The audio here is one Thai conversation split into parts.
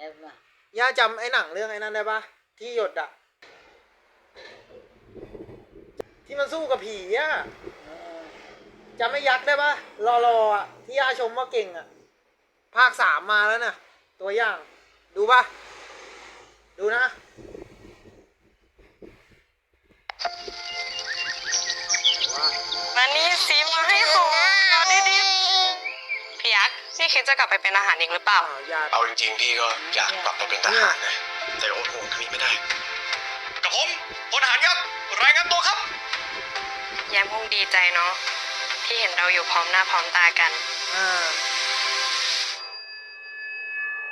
เอ็มอะย่าจำไอ้หนังเรื่องไอ้นั้นได้ปะที่หยดอะที่มันสู้กับผีอะเออจำไม่ยักษ์ได้ปะรอรออะที่ย่าชมว่าเก่งอะภาคสามมาแล้วน่ะ ตัวอย่าง ดูปะดูนะว้ามานี่สิมาให้หอมเอาดีๆ พี่ยักษ์นี่คิดจะกลับไปเป็นอาหารอีกหรือเปล่าอ้าวญาติเอาจริงๆพี่ก็อยากกลับไปเป็นทหารนะแต่อดห่วงทางนี้ไม่ได้ กับผมพลทหารยักษ์รายงานตัวครับ แย้มคงดีใจเนาะที่เห็นเราอยู่พร้อมหน้าพร้อมตากัน อ่า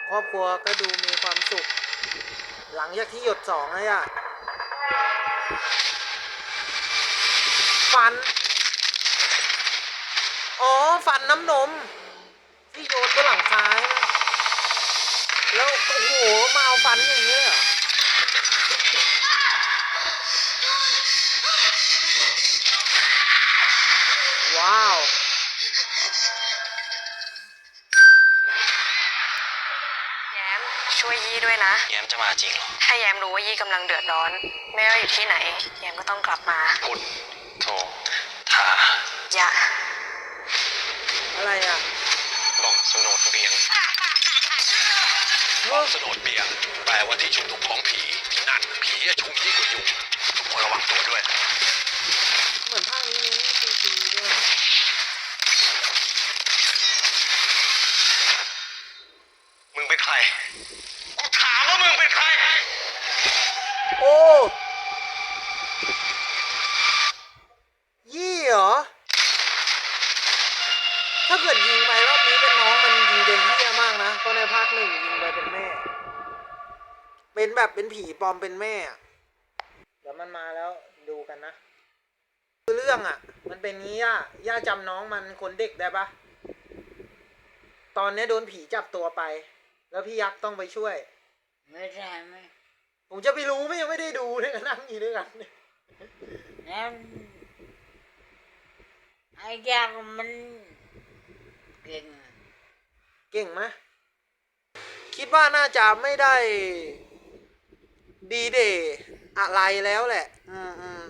ครอบครัวก็ดูมีความสุข หลังจากที่หยดสองเลยอะฟัน อ๋อ ฟันน้ำนม ที่โยนบนหลังคาใช่ไหมแล้วโอ้โหมาเอาฟันอย่างนี้เลยเหรอว้าว แย้มช่วยยี่ด้วยนะ แย้มจะมาจริงเหรอ ถ้าแย้มรู้ว่ายี่กำลังเดือดร้อน ไม่ว่าอยู่ที่ไหน แย้มก็ต้องกลับมาพุทโธทาอย่าอะไรอะ บอกสโนดเบียงบอกสโนดเบียง แปลว่าที่ชุมนุมของผีที่นั่นผีจะชุมยิ่งกว่ายุงทุกคนระวังตัวด้วย เหมือนภาคนี้เน้นซีจีด้วยนะมึงเป็นใครกูถามว่ามึงเป็นใคร โอ้ ยี่เหรอ ถ้าเกิดยิงไปรอบนี้เป็นน้องมันยิงเป็นเหี้ยมากนะ เพราะในภาคหนึ่งยิงไปเป็นแม่ เป็นแบบเป็นผีปลอมเป็นแม่อะเดี๋ยวมันมาแล้วดูกันนะ คือเรื่องอะ มันเป็นงี้ย่าย่าจำน้องมันคนเด็กได้ปะตอนเนี้ยโดนผีจับตัวไป แล้วพี่ยักษ์ต้องไปช่วย ไม่ได้ไหมผมจะไปรู้ไหมยังไม่ได้ดูเนี่ยก็นั่งอยู่ด้วยกันเนี่ยแล้วไอ้ยากมันเก่งอะ เก่งไหมคิดว่าน่าจะไม่ได้ ดีเดย์อะไรแล้วแหละ อืมอืม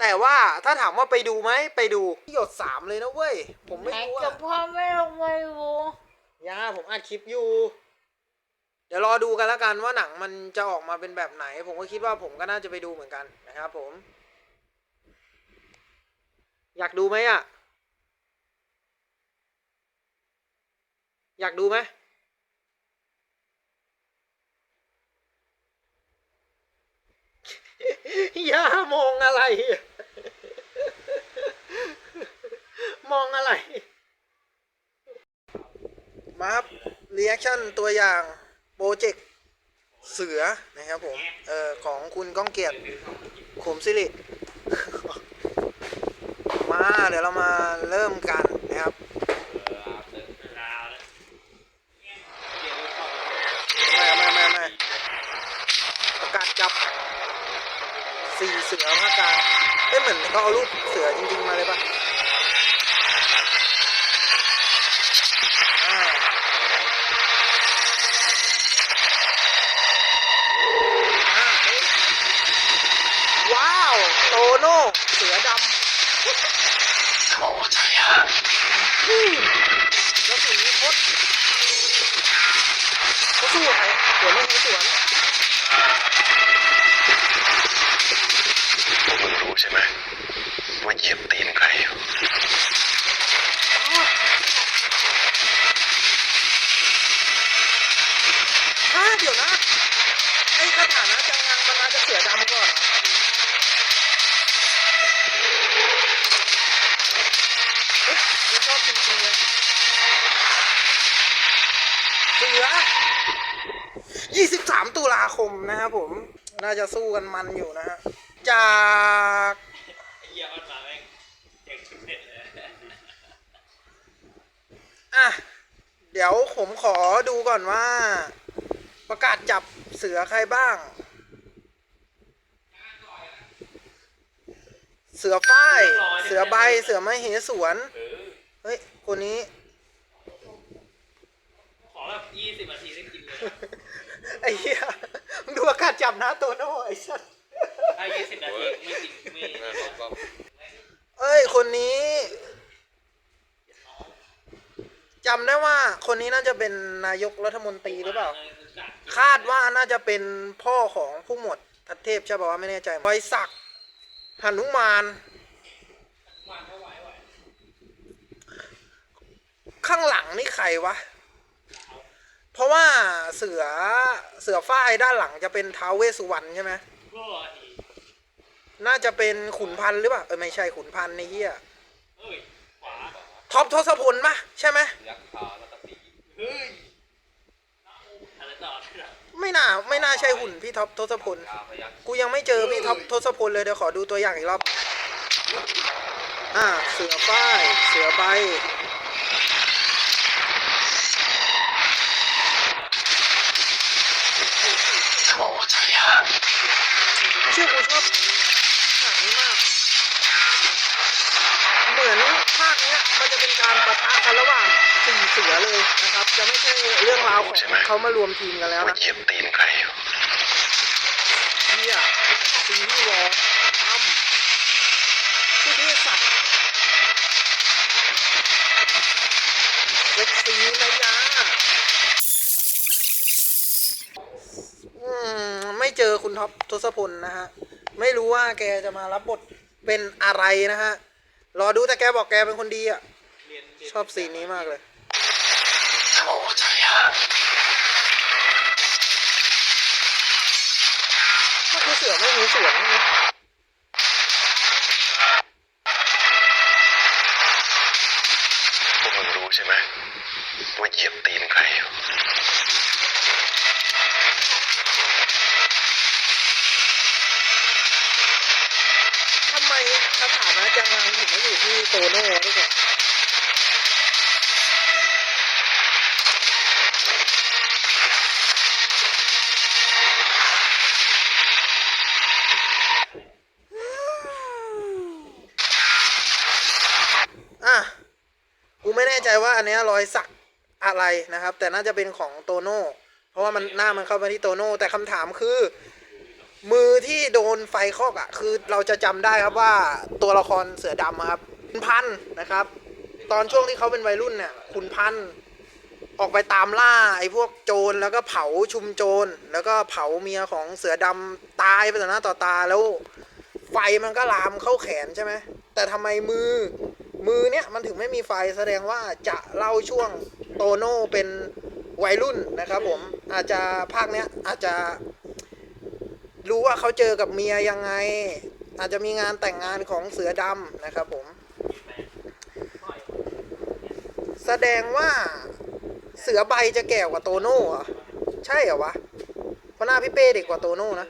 แต่ว่าถ้าถามว่าไปดูไหมไปดูหยดสามเลยนะเว้ย ผมไม่ไหนรู้จะอะพ่อไม่ลงไปดูย่าผมอัดคลิปอยู่ เดี๋ยวรอดูกันแล้วกันว่าหนังมันจะออกมาเป็นแบบไหน ผมก็คิดว่าผมก็น่าจะไปดูเหมือนกันนะครับผม อยากดูไหมอะอยากดูไหม ย่ามองอะไร มองอะไร มาครับรีแอคชั่นตัวอย่างโปรเจกต์เสือนะครับผม เอ่อ ของคุณก้องเกียรติขมสิริ มาเดี๋ยวเรามาเริ่มกันนะครับไม่ไม่ไม่ไม่ประกาศจับ สี่เสือภาคกลางเอ้ยเหมือนเขาเอารูปเสือจริง ๆ มาเลยปะอ่าอ่าเฮ้ยว้าว โตโน่เสือดำ โอ้ใจฮะ อืมแล้วสิ่งนี้คดเขาสู้กับใครสวนไม่ใช่สวน พวกมึงรู้ใช่ไหมว่าเหยียบตีนใครอยู่ ฮะเดี๋ยวนะ ไอ้คาถานะจังงังมันมาจะเสือดำก่อนเหรอเฮ้ยกูชอบ จริงๆเลยเสือ23 ตุลาคมนะครับผม น่าจะสู้กันมันอยู่นะฮะ จากเยี่ยมันมาแม่งเด็กชุดเด็ดเลยอะ เดี๋ยวผมขอดูก่อนว่า ประกาศจับเสือใครบ้าง เสือฝ้าย เสือใบ เสือไม้เหสวน เเฮ้ย คนนี้ ขอแบบยี่สิบนาทีได้กินเลยอ้เหี้ยมึงดูอากาศจับนะโตโน่ไอ้สัสถ้ายี่สิบนาทีไม่จริงไม่เอ้ย คนนี้จำได้ว่าคนนี้น่าจะเป็นนายกรัฐมนตรีหรือเปล่า คาดว่าน่าจะเป็นพ่อของผู้หมวดทัตเทพใช่ป่าวว่าไม่แน่ใจรอยสักหนุมาน ข้างหลังนี่ใครวะ เพราะว่าเสือเสือฝ้ายด้านหลังจะเป็นท้าวเวสสุวรรณใช่ไหมน่าจะเป็นขุนพันธ์หรือเปล่า เออไม่ใช่ขุนพันธ์ในเฮียเอ้ท็อปทศพลปะใช่ไหมไรต่อเนี่ยไม่น่าไม่น่าใช่หุ่นพี่ท็อปทศพล กูยังไม่เจอพี่ท็อปทศพลเลยเดี๋ยวขอดูตัวอย่างอีกรอบ อ่า เสือป้าย เสือใบ ชื่อกูชอบฉากนี้มาก เหมือนภาคเนี้ยมันจะเป็นการประทะกันระหว่างสี่เสือเลยนะครับ จะไม่ใช่เรื่องราวของเขามารวมทีมกันแล้วว่านะเหยียบตีนใครอยู่เฮียซีรีส์วอลทำชื่อเทศสัตว์เซ็กซีนะยาอืมไม่เจอ คุณท็อปทศพลนะฮะ ไม่รู้ว่าแกจะมารับบทเป็นอะไรนะฮะ รอดูแต่แกบอกแกเป็นคนดีอะ ชอบสีนนี้มากเลยมันคือเสือไม่มีสวนใช่ไหม พวกมึงรู้ใช่ไหมว่าเหยียบตีนใครอยู่ ทำไมสถามนะจังงังถึงมาอยู่ที่โตโน่ด้วยกันอะกูไม่แน่ใจว่าอันเนี้ยรอยสักอะไรนะครับ แต่น่าจะเป็นของโตโน่เพราะว่ามันหน้ามันเข้ามาที่โตโน่แต่คำถามคือ มือที่โดนไฟคอกอะ่ะ คือเราจะจำได้ครับว่าตัวละครเสือดำครับขุนพันธ์นะครับ ตอนช่วงที่เขาเป็นวัยรุ่นเนี่ยขุนพันธ์ออกไปตามล่าไอ้พวกโจรแล้วก็เผาชุมโจรแล้วก็เผาเมียของเสือดำตายไปต่อหน้าต่อตาแล้ว ไฟมันก็ลามเข้าแขนใช่ไหมแต่ทำไมมือมือเนี่ยมันถึงไม่มีไฟแสดงว่าจะเล่าช่วงโตโน่เป็นวัยรุ่นนะครับผมอาจจะภาคเนี้ยอาจจะ รู้ว่าเขาเจอกับเมียยังไง อาจจะมีงานแต่งงานของเสือดำนะครับผม แสดงว่าเสือใบจะแก่กว่าโตโน่เหรอใช่เหรอวะเพราะหน้าพี่เป้เด็กกว่าโตโน่นะ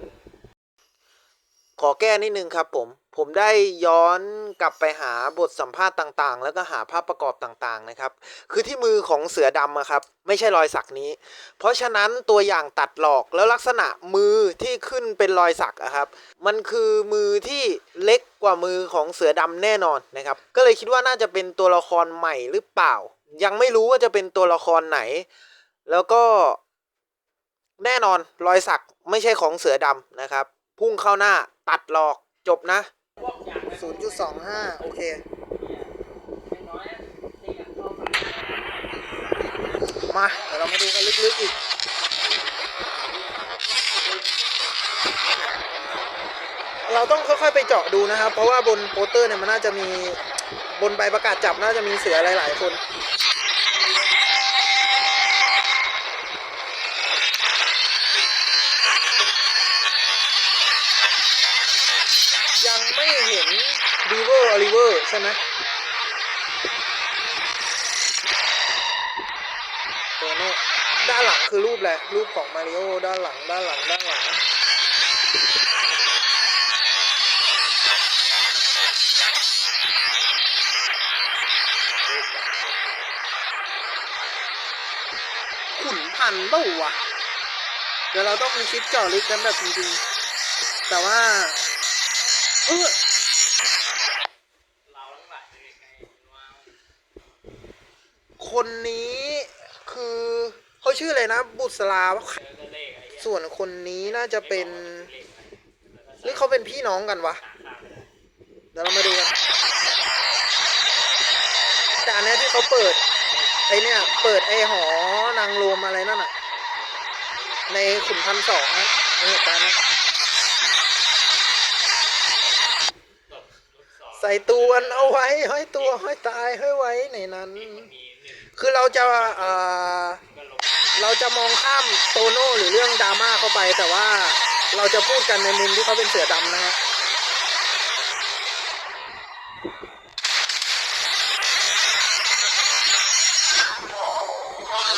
ขอแก้นิดนึงครับผม ผมได้ย้อนกลับไปหาบทสัมภาษณ์ต่างๆ แล้วก็หาภาพประกอบต่างๆนะครับ คือที่มือของเสือดำอะครับไม่ใช่รอยสักนี้ เพราะฉะนั้นตัวอย่างตัดหลอกแล้วลักษณะมือที่ขึ้นเป็นรอยสักอะครับ มันคือมือที่เล็กกว่ามือของเสือดำแน่นอนนะครับ ก็เลยคิดว่าน่าจะเป็นตัวละครใหม่หรือเปล่า ยังไม่รู้ว่าจะเป็นตัวละครไหน แล้วก็แน่นอนรอยสักไม่ใช่ของเสือดำนะครับ พุ่งเข้าหน้าตัดหลอกจบนะ 0.25โอเค มาเดี๋ยวเรามาดูกันลึกๆอีกเราต้องค่อยๆไปเจาะดูนะครับ เพราะว่าบนโปสเตอร์เนี่ยมันน่าจะมีบนใบประกาศจับน่าจะมีเสือหลายๆคน ยังไม่เห็นบีเวอร์อลิเวอร์ใช่ไหมตัวโน้ด้านหลังคือรูปแหละรูปของมาริโอด้านหลังด้านหลังด้านหลังขุนพันเปล่าวะ เดี๋ยวเราต้องมีคลิปเจาะลึกกันแบบจริงๆ แต่ว่า เออคนนี้คือเขาชื่ออะไรนะ บุษราปะเจอก็เลขไอ้เหี้ยส่วนคนนี้น่าจะเป็นหรือเขาเป็นพี่น้องกันวะ เดี๋ยวเรามาดูกัน แต่อันนี้ที่เขาเปิด ไอเนี่ย เปิดไอหอนางรวมอะไรนั่นอะในขุนพันสองนะเหตุการณ์นะ ใส่ตัวนเอาไว้ห้อยตัวห้อยตายห้อยไว้ในนั้น คือเราจะเราจะมองข้ามโตโน่หรือเรื่องดราม่าเข้าไป แต่ว่าเราจะพูดกันในมุมที่เขาเป็นเสือดำนะฮะ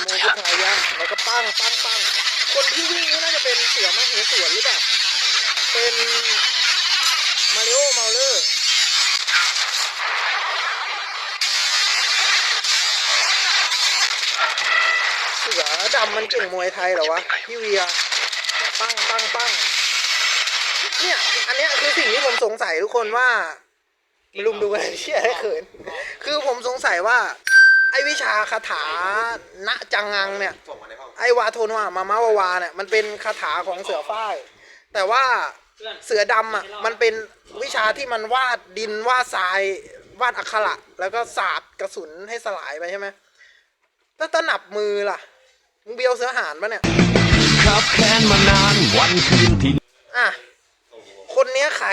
โมพุทธายแล้วก็ปั้งปั้งปั้งคนที่วิ่งนี่น่าจะเป็นเสือมเหสวนหรือเปล่าเป็นมาริโอเมาเลอร์ เสือดำมันเก่งมวยไทยเหรอวะพี่เวียปั้งปั้งปั้งเนี่ยอันเนี้ยคือสิ่งที่ผมสงสัยทุกคนว่าไม่ลุมดูกันเชี่ยให้เขินคือผมสงสัยว่า ไอวิชาคาถาณจังงังเนี่ย ไอวาโทนวามามาวาวาเนี่ยมันเป็นคาถาของเสือฝ้าย แต่ว่าเสือดำอะมันเป็นวิชาที่มันวาดดินวาดทรายวาดอักขระแล้วก็สาดกระสุนให้สลายไปใช่ไหมแล้วตะหนับมือล่ะ มึงเบียวเสือหานปะเนี่ยครับแค้นมานานวันคืนที่อะคนเนี้ยใคร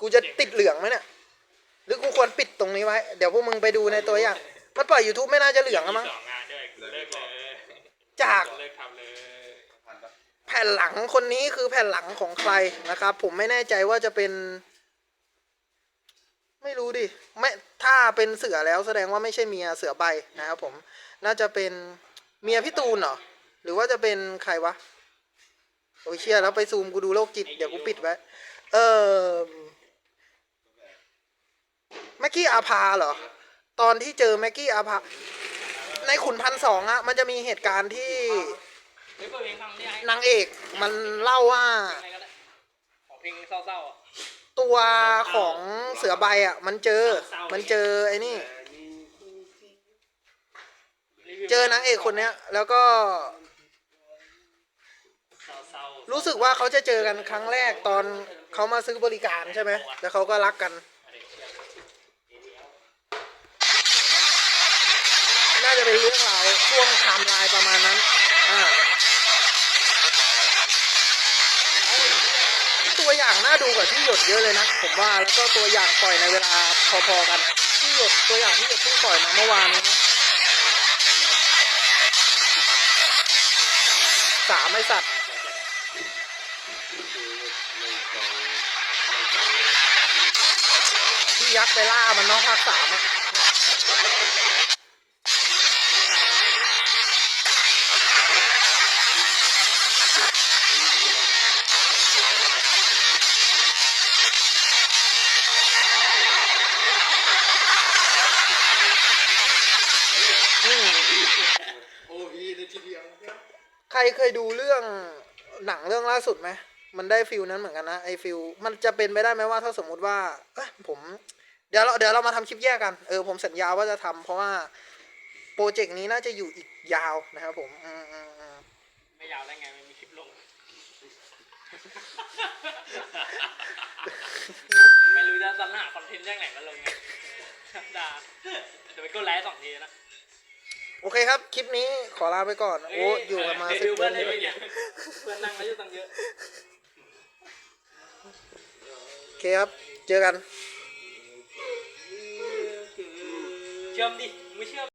กูจะติดเหลืองไหมเนี่ย หรือกูควรปิดตรงนี้ไว้ เดี๋ยวพวกมึงไปดูในตัวอย่าง มันปล่อย YouTube ไม่น่าจะเหลืองแล้วมั้ง สองงานด้วยเลิกเลยจากเลิกทำเลยแผ่นหลังคนนี้คือแผ่นหลังของใครนะครับ ผมไม่แน่ใจว่าจะเป็น ไม่รู้ดิไม่ถ้าเป็นเสือแล้วแสดงว่าไม่ใช่เมียเสือใบนะครับผม น่าจะเป็น เมียพี่ตูนเหรอ หรือว่าจะเป็นใครวะ โอ้ยเชียแล้วไปซูมกูดูโรคจิต เดี๋ยวกูปิดไว้ เออแม็กกี้อาภาเหรอ ตอนที่เจอแม็กกี้อาภา ในขุนพันสองอะมันจะมีเหตุการณ์ที่นางเอกมันเล่าว่าเพลงเศร้าๆตัวของเสือใบอะ มันเจอ มันเจอไอ้นี่ เจอนางเอกคนเนี้ย แล้วก็ รู้สึกว่าเขาจะเจอกันครั้งแรกตอนเขามาซื้อบริการใช่ไหมแล้วเขาก็รักกัน น่าจะเป็นเรื่องราวช่วงไทม์ไลน์ประมาณนั้น อ่าตัวอย่างน่าดูกว่าที่หยดเยอะเลยนะผมว่าแล้วก็ตัวอย่างปล่อยในเวลาพอๆกัน ที่หยดตัวอย่างที่หยดเพิ่งปล่อยมาเมื่อวานนี้นะ สามไอสัตว์ที่ยักษ์ไปล่ามันเน้องภาคสามอะ เคยดูเรื่องหนังเรื่องล่าสุดไหมมันได้ฟิลนั้นเหมือนกันนะไอฟิลมันจะเป็นไปได้ไหมว่าถ้าสมมุติว่าเอ้ยผมเดี๋ยวเราเดี๋ยวเรามาทำคลิปแยกกันเออผมสัญญาว่าจะทำเพราะว่าโปรเจกต์นี้น่าจะอยู่อีกยาวนะครับผมอืมอืมอืมไม่ยาวได้ไงมันมีคลิปลง ไม่รู้จะสรรหาคอนเทนต์จากไหนมาลงไงด่าเดี๋ยวไปกดไลค์สองทีนะ โอเคครับ คลิปนี้ขอลาไปก่อน โอ้อยู่กันมาสิบเพื่อนเลยเพื่อนนั่งอายุตั้งเยอะโอเคครับ เจอกัน เชื่อมดิ ไม่เชื่อม